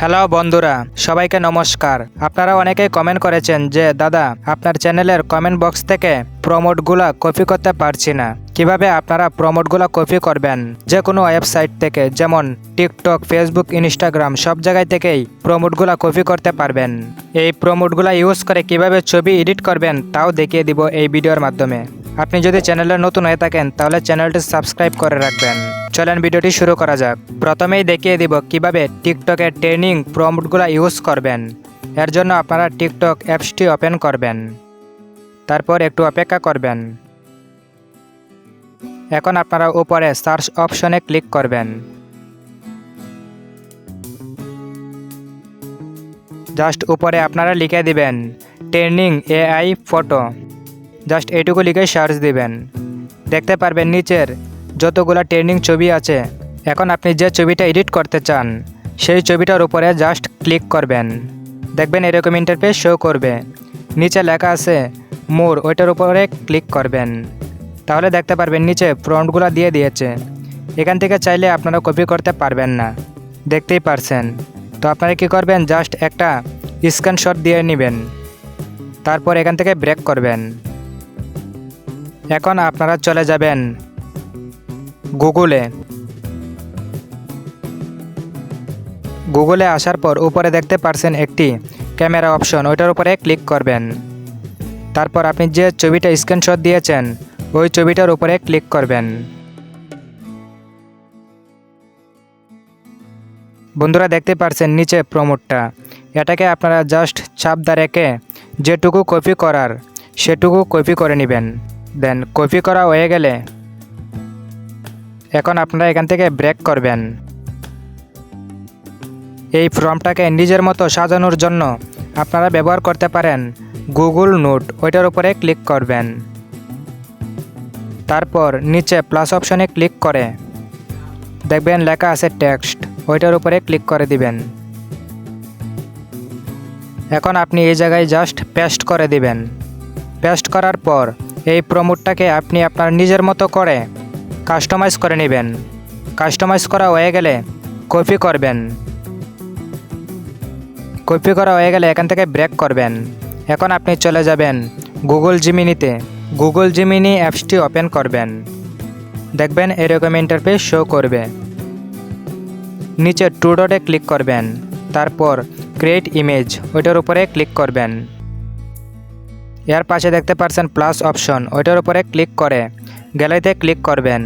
Hello বন্ধুরা, সবাইকে নমস্কার। আপনারা অনেকেই কমেন্ট করেছেন যে, দাদা, আপনার চ্যানেলের কমেন্ট বক্স থেকে প্রমোটগুলা কপি করতে পারছি না। কীভাবে আপনারা প্রমোটগুলো কপি করবেন? যে কোনো ওয়েবসাইট থেকে, যেমন টিকটক ফেসবুক ইনস্টাগ্রাম সব জায়গায় থেকেই প্রমোটগুলো কপি করতে পারবেন। এই প্রমোটগুলো ইউজ করে কীভাবে ছবি এডিট করবেন, তাও দেখিয়ে দিব এই ভিডিওর মাধ্যমে। আপনি যদি চ্যানেলে নতুন হয়ে থাকেন, তাহলে চ্যানেলটি সাবস্ক্রাইব করে রাখবেন। চলেন ভিডিওটি শুরু করা যাক। প্রথমেই দেখিয়ে দিব কীভাবে টিকটকের ট্রেনিং প্রম্পটগুলো ইউজ করবেন। এর জন্য আপনারা টিকটক অ্যাপসটি ওপেন করবেন। তারপর একটু অপেক্ষা করবেন। এখন আপনারা উপরে সার্চ অপশনে ক্লিক করবেন। জাস্ট উপরে আপনারা লিখে দিবেন, ট্রেনিং এআই ফটো। জাস্ট এইটুকু লিখে সার্চ দিবেন। দেখতে পারবেন নিচের যতগুলো ট্রেন্ডিং ছবি আছে, এখন আপনি যে ছবিটা এডিট করতে চান, সেই ছবিটার উপরে জাস্ট ক্লিক করবেন। দেখবেন এরকম ইন্টারফেস শো করবে। নিচে লেখা আছে, মোর ওইটার উপরে ক্লিক করবেন। তাহলে দেখতে পারবেন নিচে ফ্রন্টগুলো দিয়ে দিয়েছে। এখান থেকে চাইলে আপনারা কপি করতে পারবেন না। দেখতেই পারছেন। তো আপনারা কি করবেন? জাস্ট একটা স্ক্রিনশট দিয়ে নেবেন। তারপর এখান থেকে ব্রেক করবেন। এখন আপনারা চলে যাবেন গুগলে। গুগলে আসার পর উপরে দেখতে পারছেন একটি ক্যামেরা অপশন, ওইটার উপরে ক্লিক করবেন। তারপর আপনি যে ছবিটা স্ক্রিনশট দিয়েছেন, ওই ছবিটার উপরে ক্লিক করবেন। বন্ধুরা দেখতে পারছেন নিচে প্রমোটটা। এটাকে আপনারা জাস্ট চাপ দা রেখে যেটুকু কপি করার, সেটুকু কপি করে নেবেন। দেন কপি করা হয়ে গেলে এখন আপনারা এখান থেকে ব্রেক করবেন। এই ফর্মটাকে নিজের মতো সাজানোর জন্য আপনারা ব্যবহার করতে পারেন গুগল নোট, ওইটার উপরে ক্লিক করবেন। তারপর নিচে প্লাস অপশনে ক্লিক করে দেখবেন লেখা আছে টেক্সট, ওইটার উপরে ক্লিক করে দিবেন। এখন আপনি এই জায়গায় জাস্ট পেস্ট করে দিবেন। পেস্ট করার পর এই প্রমোটটাকে আপনি আপনার নিজের মতো করে কাস্টমাইজ করে নেবেন। কাস্টমাইজ করা হয়ে গেলে কপি করবেন। কপি করা হয়ে গেলে এখান থেকে ব্রেক করবেন। এখন আপনি চলে যাবেন গুগল জিমিনিতে। গুগল জিমিনি অ্যাপসটি ওপেন করবেন। দেখবেন এরকম ইন্টারফেস শো করবে। নিচে টু ডটে ক্লিক করবেন। তারপর ক্রিয়েট ইমেজ, ওইটার উপরে ক্লিক করবেন। এর পাশে দেখতে পাচ্ছেন প্লাস অপশন ওইটার উপরে ক্লিক করে। গ্যালারিতে ক্লিক করবেন।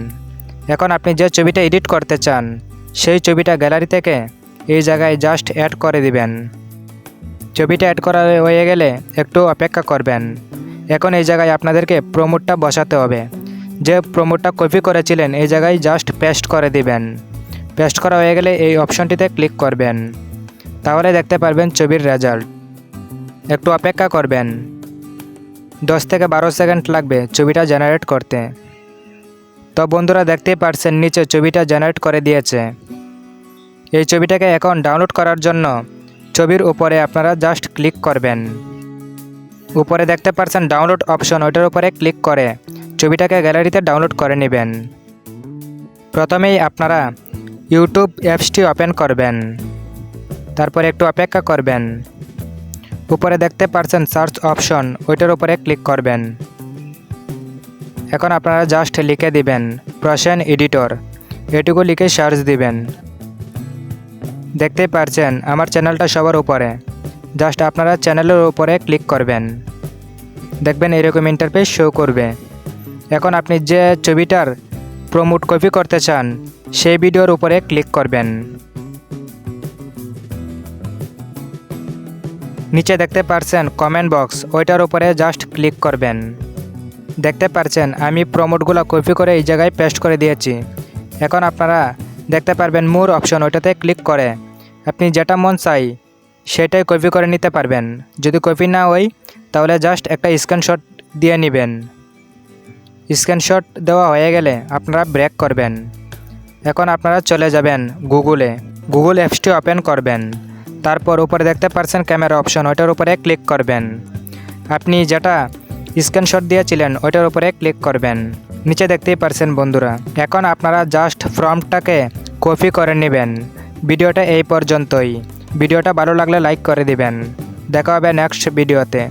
এখন আপনি যে ছবিটা এডিট করতে চান, সেই ছবিটা গ্যালারি থেকে এই জায়গায় জাস্ট অ্যাড করে দিবেন। ছবিটা অ্যাড করা হয়ে গেলে একটু অপেক্ষা করবেন। এখন এই জায়গায় আপনাদেরকে প্রমোটটা বসাতে হবে। যে প্রমোটটা কপি করেছিলেন, এই জায়গায় জাস্ট পেস্ট করে দিবেন। পেস্ট করা হয়ে গেলে এই অপশনটিতে ক্লিক করবেন। তাহলে দেখতে পারবেন ছবির রেজাল্ট একটু অপেক্ষা করবেন। দশ থেকে বারো সেকেন্ড লাগবে ছবিটা জেনারেট করতে। তো বন্ধুরা দেখতেই পারছেন, নিচে ছবিটা জেনারেট করে দিয়েছে। এই ছবিটাকে এখন ডাউনলোড করার জন্য ছবির উপরে আপনারা জাস্ট ক্লিক করবেন। উপরে দেখতে পারছেন ডাউনলোড অপশন, ওইটার উপরে ক্লিক করে ছবিটাকে গ্যালারিতে ডাউনলোড করে নেবেন। প্রথমেই আপনারা ইউটিউব অ্যাপসটি ওপেন করবেন। তারপর একটু অপেক্ষা করবেন। উপরে দেখতে পারছেন সার্চ অপশন, ওইটার উপরে ক্লিক করবেন। এখন আপনারা জাস্ট লিখে দিবেন, প্রসেন এডিটর। এটুকু লিখে সার্চ দিবেন। দেখতেই পারছেন, আমার চ্যানেলটা সবার উপরে। জাস্ট আপনারা চ্যানেলের উপরে ক্লিক করবেন। দেখবেন এরকম ইন্টারফেস শো করবে। এখন আপনি যে ছবিটার প্রমোট কপি করতে চান, সেই ভিডিওর উপরে ক্লিক করবেন। নিচে দেখতে পারছেন কমেন্ট বক্স ওইটার উপরে জাস্ট ক্লিক করবেন। দেখতে পারছেন, আমি প্রমোটগুলো কপি করে এই জায়গায় পেস্ট করে দিয়েছি। এখন আপনারা দেখতে পারবেন মোর অপশন ওইটাতে ক্লিক করে। আপনি যেটা মন চাই, সেটাই কপি করে নিতে পারবেন। যদি কপি না হয় তাহলে জাস্ট একটা স্ক্রিনশট দিয়ে নেবেন। স্ক্রিনশট দেওয়া হয়ে গেলে আপনারা ব্রেক করবেন। এখন আপনারা চলে যাবেন গুগলে গুগল অ্যাপসটি ওপেন করবেন। তারপর উপরে দেখতে পারছেন ক্যামেরা অপশন, ওইটার উপরে ক্লিক করবেন। আপনি যেটা স্ক্রিনশট দিয়েছিলেন, ওইটার উপরে ক্লিক করবেন। নিচে দেখতেই পারছেন বন্ধুরা, এখন আপনারা জাস্ট ফর্মটাকে কপি করে নেবেন। ভিডিওটা এই পর্যন্তই। ভিডিওটা ভালো লাগলে লাইক করে দিবেন। দেখা হবে নেক্সট ভিডিওতে